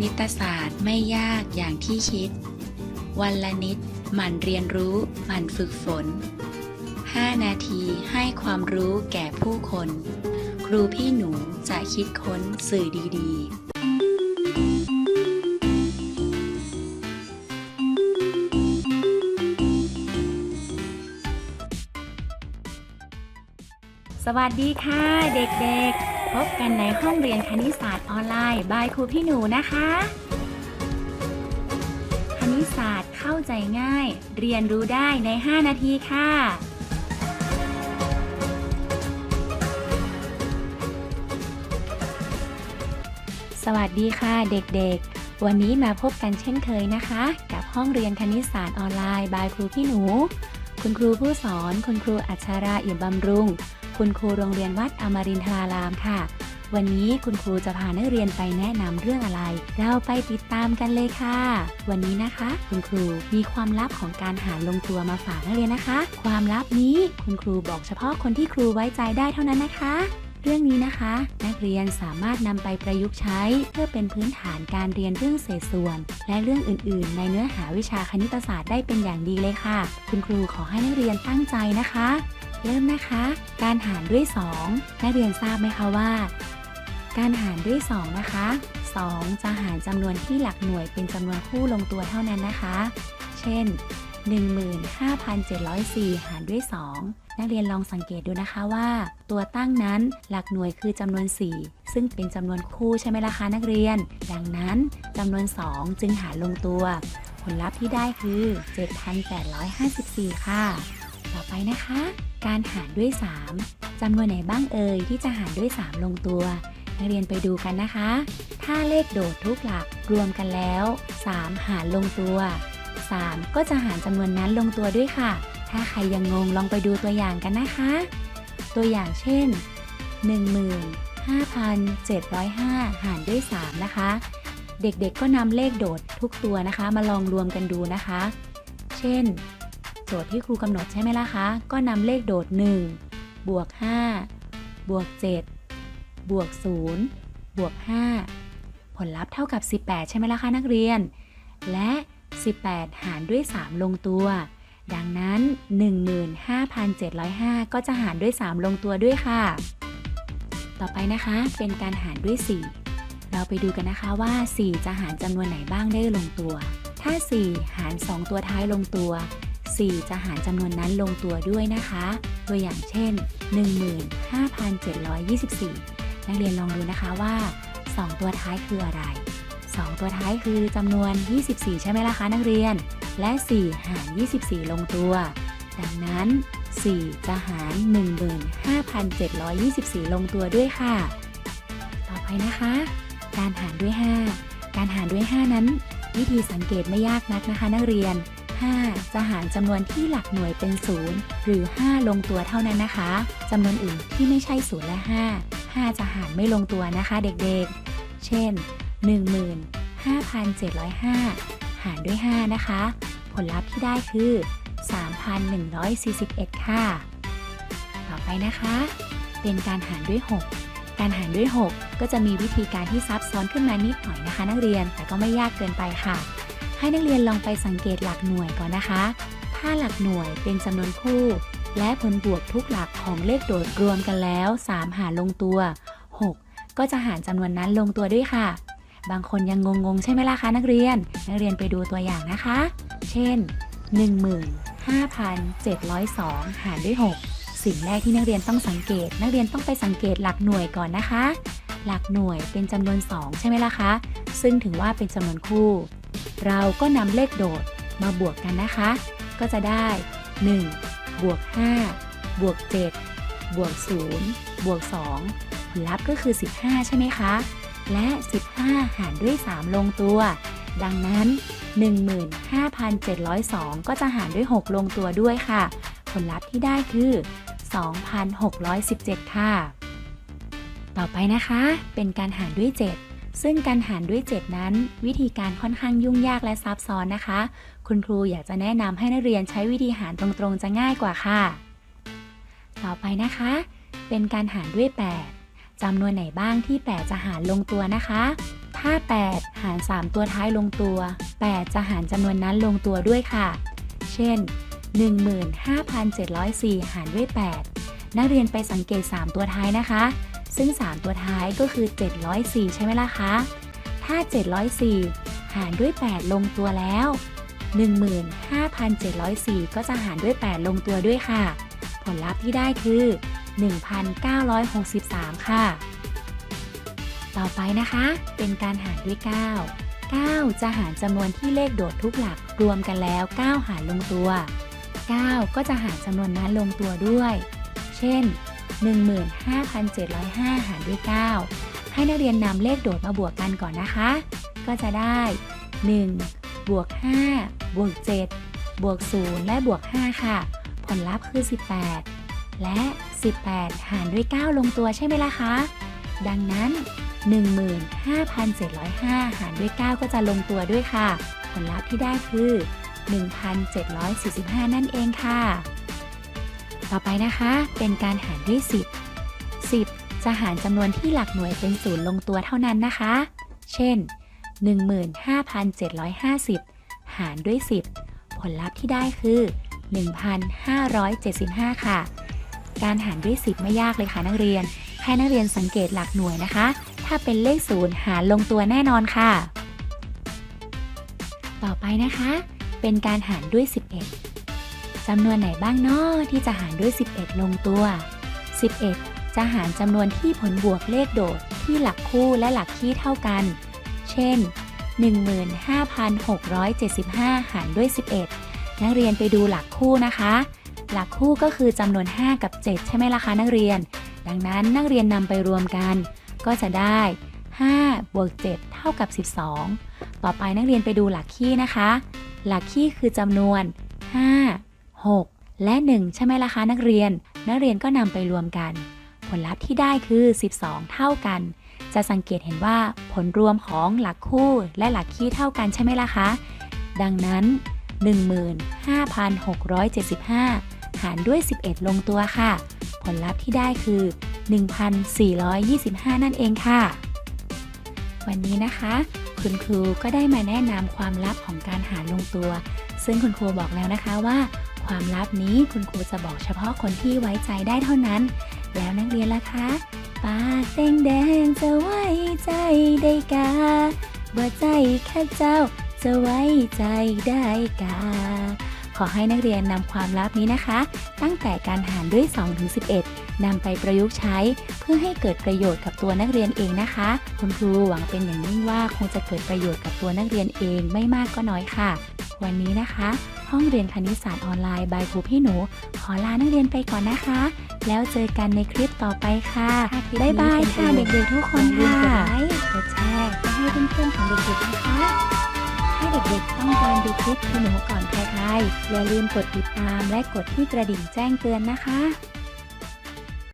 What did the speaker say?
ณิตศาสตร์ไม่ยากอย่างที่คิด วันละนิดหมั่นเรียนรู้หมั่นฝึกฝน 5 นาทีให้ความรู้แก่ผู้คน ครูพี่หนูจะคิดค้นสื่อดีๆสวัสดีค่ะเด็กๆ พบกันในห้องเรียนคณิตศาสตร์ออนไลน์บายครูพี่หนูนะคะ คณิตศาสตร์เข้าใจง่าย เรียนรู้ได้ใน 5 นาทีค่ะ สวัสดีค่ะเด็กๆ วันนี้มาพบกันเช่นเคยนะคะ กับห้องเรียนคณิตศาสตร์ออนไลน์บายครูพี่หนู คุณครูผู้สอน คุณครูอัชราเอี่ยมบำรุง คุณครูโรงเรียนวัดอมรินทรารามค่ะ วันนี้คุณครูจะพานักเรียนไปแนะนำเรื่องอะไร เราไปติดตามกันเลยค่ะ วันนี้นะคะ คุณครูมีความลับของการหารลงตัวมาฝากนักเรียนนะคะ ความลับนี้คุณครูบอกเฉพาะคนที่ครูไว้ใจได้เท่านั้นนะคะเรื่องนี้นะคะ นักเรียนสามารถนำไปประยุกต์ใช้ เพื่อเป็นพื้นฐานการเรียนเรื่องเศษส่วน และเรื่องอื่น ๆ ในเนื้อหาวิชาคณิตศาสตร์ได้เป็นอย่างดีเลยค่ะ คุณครูขอให้นักเรียนตั้งใจนะคะ เริ่มนะคะ การหารด้วย 2 นักเรียนทราบไหมคะว่า การหารด้วย 2 นะคะ 2 จะหารจำนวนที่หลักหน่วยเป็นจำนวนคู่ลงตัวเท่านั้นนะคะ เช่น 15,704 หารด้วย 2 นักเรียนลองสังเกตดูนะคะว่า ตัวตั้งนั้นหลักหน่วยคือจำนวน 4 ซึ่งเป็นจำนวนคู่ใช่ไหมล่ะคะนักเรียน ดังนั้นจำนวน 2 จึงหารลงตัว ผลลัพธ์ที่ได้คือ 7,854 ค่ะ ต่อไปนะคะ การหารด้วย 3จำนวนไหนบ้างเอ่ยที่จะหารด้วย 3 ลงตัว นักเรียนไปดูกันนะคะ ถ้าเลขโดดทุกหลักรวมกันแล้ว 3 หารลงตัว 3 ก็จะหารจำนวนนั้นลงตัวด้วยค่ะ ถ้าใครยังงงลองไปดูตัวอย่างกันนะคะ ตัวอย่างเช่น 15,705 หารด้วย 3 นะคะ เด็กๆก็นำเลขโดดทุกตัวนะคะ มาลองรวมกันดูนะคะ เช่น โจทย์ที่ครูกำหนดใช่ไหมล่ะคะ ก็นำเลขโดด 1 บวก 5 บวก 7 บวก 0 บวก 5 ผลลัพธ์เท่ากับ 18 ใช่ไหมล่ะคะนักเรียน และ 18 หารด้วย 3 ลงตัว ดังนั้น 15,705 ก็จะหารด้วย 3 ลงตัวด้วยค่ะ ต่อไปนะคะเป็นการหารด้วย 4 เราไปดูกันนะคะว่า 4 จะหารจำนวนไหนบ้างได้ลงตัว ถ้า 4 หาร 2 ตัวท้ายลงตัว 4 จะหารจำนวนนั้นลงตัวด้วยนะคะ ตัวอย่างเช่น 15,724 นักเรียนลองดูนะคะว่า 2 ตัวท้ายคืออะไร 2 ตัวท้ายคือจำนวน 24 ใช่ไหมล่ะคะนักเรียน และ 4 หาร 24 ลงตัว ดังนั้น 4 จะหาร 15,724 ลงตัวด้วยค่ะ ต่อไปนะคะ การหารด้วย 5 การหารด้วย 5 นั้น วิธีสังเกตไม่ยากนักนะคะนักเรียน 5 จะหารจำนวนที่หลักหน่วยเป็น 0 หรือ 5 ลงตัวเท่านั้นนะคะจำนวนอื่นที่ไม่ใช่0และ 5 5 จะหารไม่ลงตัวนะคะเด็กๆ เช่น 15,705 หารด้วย 5 นะคะ ผลลัพธ์ที่ได้คือ 3,141 ค่ะ ต่อไปนะคะ เป็นการหารด้วย 6 การหารด้วย 6 ก็จะมีวิธีการที่ซับซ้อนขึ้นมานิดหน่อยนะคะ นักเรียน แต่ก็ไม่ยากเกินไปค่ะ ให้นักเรียนลองไปสังเกตหลักหน่วยก่อนนะคะ ถ้าหลักหน่วยเป็นจำนวนคู่ และผลบวกทุกหลักของเลขโดดรวมกันแล้ว 3 หารลงตัว 6 ก็จะหารจำนวนนั้นลงตัวด้วยค่ะ บางคนยังงงๆ ใช่ไหมล่ะคะนักเรียน นักเรียนไปดูตัวอย่างนะคะ เช่น 15,702 หารด้วย 6 สิ่งแรกที่นักเรียนต้องสังเกต นักเรียนต้องไปสังเกตหลักหน่วยก่อนนะคะ หลักหน่วยเป็นจำนวน 2 ใช่ไหมล่ะคะ ซึ่งถือว่าเป็นจำนวนคู่ เราก็นำเลขโดดมาบวกกันนะคะ ก็จะได้ 1 บวก 5 บวก 7 บวก 0 บวก 2 ผลลัพธ์ก็คือ 15 ใช่ไหมคะ และ 15 หารด้วย 3 ลงตัว ดังนั้น 15,702 ก็จะหารด้วย 6 ลงตัวด้วยค่ะ ผลลัพธ์ที่ได้คือ 2,617 ค่ะ ต่อไปนะคะ เป็นการหารด้วย 7 ซึ่งการหารด้วย 7 นั้น วิธีการค่อนข้างยุ่งยากและซับซ้อนนะคะ คุณครูอยากจะแนะนำให้นักเรียนใช้วิธีหารตรงๆ จะง่ายกว่าค่ะ ต่อไปนะคะ เป็นการหารด้วย 8จำนวนไหนบ้างที่ 8 จะหารลงตัวนะคะ ถ้า 8 หาร 3 ตัวท้ายลงตัว 8 จะหารจำนวนนั้นลงตัวด้วยค่ะ เช่น 15,704 หารด้วย 8 นักเรียนไปสังเกต 3 ตัวท้ายนะคะ ซึ่ง 3 ตัวท้ายก็คือ 704 ใช่ไหมล่ะคะ ถ้า 704 หารด้วย 8 ลงตัวแล้ว 15,704 ก็จะหารด้วย 8 ลงตัวด้วยค่ะ ผลลัพธ์ที่ได้คือ 1,963 ค่ะ ต่อไปนะคะ เป็นการหารด้วย 9 9 จะหารจำนวนที่เลขโดดทุกหลักรวมกันแล้ว 9 หารลงตัว 9 ก็จะหารจำนวนนั้นลงตัวด้วย เช่น 15,705 หารด้วย 9 ให้นักเรียนนำเลขโดดมาบวกกันก่อนนะคะ ก็จะได้ 1 บวก 5 บวก 7 บวก 0 และบวก 5 ค่ะ ผลลัพธ์คือ 18 และ 18 หารด้วย 9 ลงตัวใช่ไหมล่ะคะ ดังนั้น 15,705 หารด้วย 9 ก็จะลงตัวด้วยค่ะ ผลลัพธ์ที่ได้คือ 1,745 นั่นเองค่ะ ต่อไปนะคะ เป็นการหารด้วย 10 10 จะหารจำนวนที่หลักหน่วยเป็นศูนย์ลงตัวเท่านั้นนะคะ เช่น 15,750 หารด้วย 10 ผลลัพธ์ที่ได้คือ 1,575 ค่ะ การหารด้วย 10 ไม่ยากเลยค่ะนักเรียน ให้นักเรียนสังเกตหลักหน่วยนะคะ ถ้าเป็นเลขศูนย์หารลงตัวแน่นอนค่ะ ต่อไปนะคะ เป็นการหารด้วย 11 จำนวนไหนบ้างนาะที่จะหารด้วย 11 ลงตัว 11 จะหารจำนวนที่ผลบวกเลขโดดที่หลักคู่และหลักคี่เท่ากัน เช่น 15,675 หารด้วย 11 นักเรียนไปดูหลักคู่นะคะ หลักคู่ก็คือจำนวน 5 กับ 7 ใช่ไหมล่ะคะนักเรียน ดังนั้นนักเรียนนำไปรวมกัน ก็จะได้ 5 บวก 7 เท่ากับ 12 ต่อไปนักเรียนไปดูหลักคี่นะคะ หลักคี่คือจำนวน 5 6 และ 1 ใช่ไหมล่ะคะนักเรียน นักเรียนก็นำไปรวมกัน ผลลัพธ์ที่ได้คือ 12 เท่ากัน จะสังเกตเห็นว่าผลรวมของหลักคู่และหลักคี่เท่ากันใช่ไหมล่ะคะ ดังนั้น 15,675 หารด้วย 11 ลงตัวค่ะ ผลลัพธ์ที่ได้คือ 1,425 นั่นเองค่ะ วันนี้นะคะ คุณครูก็ได้มาแนะนำความลับของการหารลงตัว ซึ่งคุณครูบอกแล้วนะคะว่า ความลับนี้คุณครูจะบอกเฉพาะคนที่ไว้ใจได้เท่านั้น แล้วนักเรียนล่ะคะปากแดงแดงจะไว้ใจได้กาบ่ใจข้าเจ้าจะไว้ใจได้กา ขอให้นักเรียนนำความลับนี้นะคะ ตั้งแต่การหารด้วย2ถึง11นำไปประยุกต์ใช้เพื่อให้เกิดประโยชน์กับตัวนักเรียนเองนะคะ คุณครูหวังเป็นอย่างยิ่งว่าคงจะเกิดประโยชน์กับตัวนักเรียนเองไม่มากก็น้อยค่ะ วันนี้นะคะ ห้องเรียนคณิตศาสตร์ออนไลน์บายครูพี่หนู ขอลานักเรียนไปก่อนนะคะ แล้วเจอกันในคลิปต่อไปค่ะบ๊ายบายค่ะเด็กๆทุกคนค่ะกดไลค์กดแชร์ไปให้เพื่อนๆของเด็กๆนะคะให้เด็กๆต้องการดูคลิปพี่หนูก่อนใครๆอย่าลืมกดติดตามและกดที่กระดิ่งแจ้งเตือนนะคะ